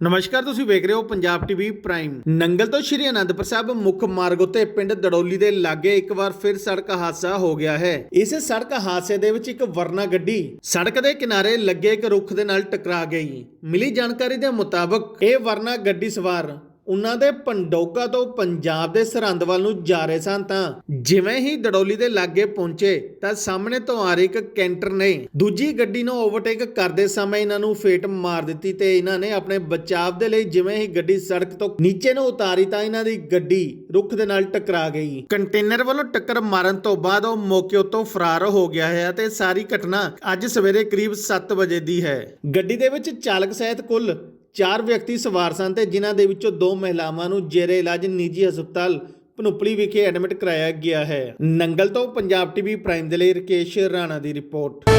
ਨਮਸਕਾਰ, ਤੁਸੀਂ ਵੇਖ ਰਹੇ ਹੋ ਪੰਜਾਬ ਟੀਵੀ ਪ੍ਰਾਈਮ। ਨੰਗਲ ਤੋਂ ਸ਼੍ਰੀ ਅਨੰਦਪੁਰ ਸਾਹਿਬ ਮੁੱਖ ਮਾਰਗ ਉੱਤੇ ਪਿੰਡ ਦੜੌਲੀ ਦੇ ਲਾਗੇ ਇੱਕ ਵਾਰ ਫਿਰ ਸੜਕ ਹਾਦਸਾ ਹੋ ਗਿਆ ਹੈ। ਇਸ ਸੜਕ ਹਾਦਸੇ ਦੇ ਵਿੱਚ ਇੱਕ ਵਰਨਾ ਗੱਡੀ ਸੜਕ ਦੇ ਕਿਨਾਰੇ ਲੱਗੇ ਇੱਕ ਰੁੱਖ ਦੇ ਨਾਲ ਟਕਰਾ ਗਈ। ਮਿਲੀ ਜਾਣਕਾਰੀ ਦੇ ਮੁਤਾਬਕ ਇਹ ਵਰਨਾ ਗੱਡੀ ਸਵਾਰ ਉਹਨਾਂ ਦੇ ਪੰਡੋਗਾ ਤੋਂ ਪੰਜਾਬ ਦੇ ਸਰਹੰਦ ਵੱਲ ਨੂੰ ਜਾ ਰਹੇ ਸਨ ਤਾਂ ਜਿਵੇਂ ਹੀ ਦੜੋਲੀ ਦੇ ਲਾਗੇ ਪਹੁੰਚੇ ਤਾਂ ਸਾਹਮਣੇ ਤੋਂ ਆ ਰਹੀ ਇੱਕ ਕੈਂਟਰ ਨੇ ਦੂਜੀ ਗੱਡੀ ਨੂੰ ਓਵਰਟੇਕ ਕਰਦੇ ਸਮੇਂ ਇਹਨਾਂ ਨੂੰ ਫੇਟ ਮਾਰ ਦਿੱਤੀ ਤੇ ਇਹਨਾਂ ਨੇ ਆਪਣੇ ਬਚਾਅ ਦੇ ਲਈ ਜਿਵੇਂ ਹੀ ਗੱਡੀ ਸੜਕ ਤੋਂ ਨੀਚੇ ਨੂੰ ਉਤਾਰੀ ਤਾਂ ਇਹਨਾਂ ਦੀ ਗੱਡੀ ਰੁੱਖ ਦੇ ਨਾਲ ਟਕਰਾ ਗਈ। ਕੰਟੇਨਰ ਵੱਲੋਂ ਟੱਕਰ ਮਾਰਨ ਤੋਂ ਬਾਅਦ ਉਹ ਮੌਕੇ ਉੱਤੋਂ ਫਰਾਰ ਹੋ ਗਿਆ ਹੈ ਅਤੇ ਸਾਰੀ ਘਟਨਾ ਅੱਜ ਸਵੇਰੇ ਕਰੀਬ 7 ਵਜੇ ਦੀ ਹੈ। ਗੱਡੀ ਦੇ ਵਿੱਚ ਚਾਲਕ ਸਹਿਤ ਕੁੱਲ ਚਾਰ ਵਿਅਕਤੀ ਸਵਾਰ ਸਨ ਤੇ ਜਿਨ੍ਹਾਂ ਦੇ ਵਿੱਚੋਂ ਦੋ ਮਹਿਲਾਵਾਂ ਨੂੰ ਜੇਰੇ ਇਲਾਜ ਨਿੱਜੀ ਹਸਪਤਾਲ ਭਨੁਪਲੀ ਵਿਖੇ ਐਡਮਿਟ ਕਰਾਇਆ ਗਿਆ ਹੈ। ਨੰਗਲ ਤੋਂ ਪੰਜਾਬ ਟੀਵੀ ਪ੍ਰਾਈਮ ਦੇ ਲਈ ਰਕੇਸ਼ ਰਾਣਾ ਦੀ ਰਿਪੋਰਟ।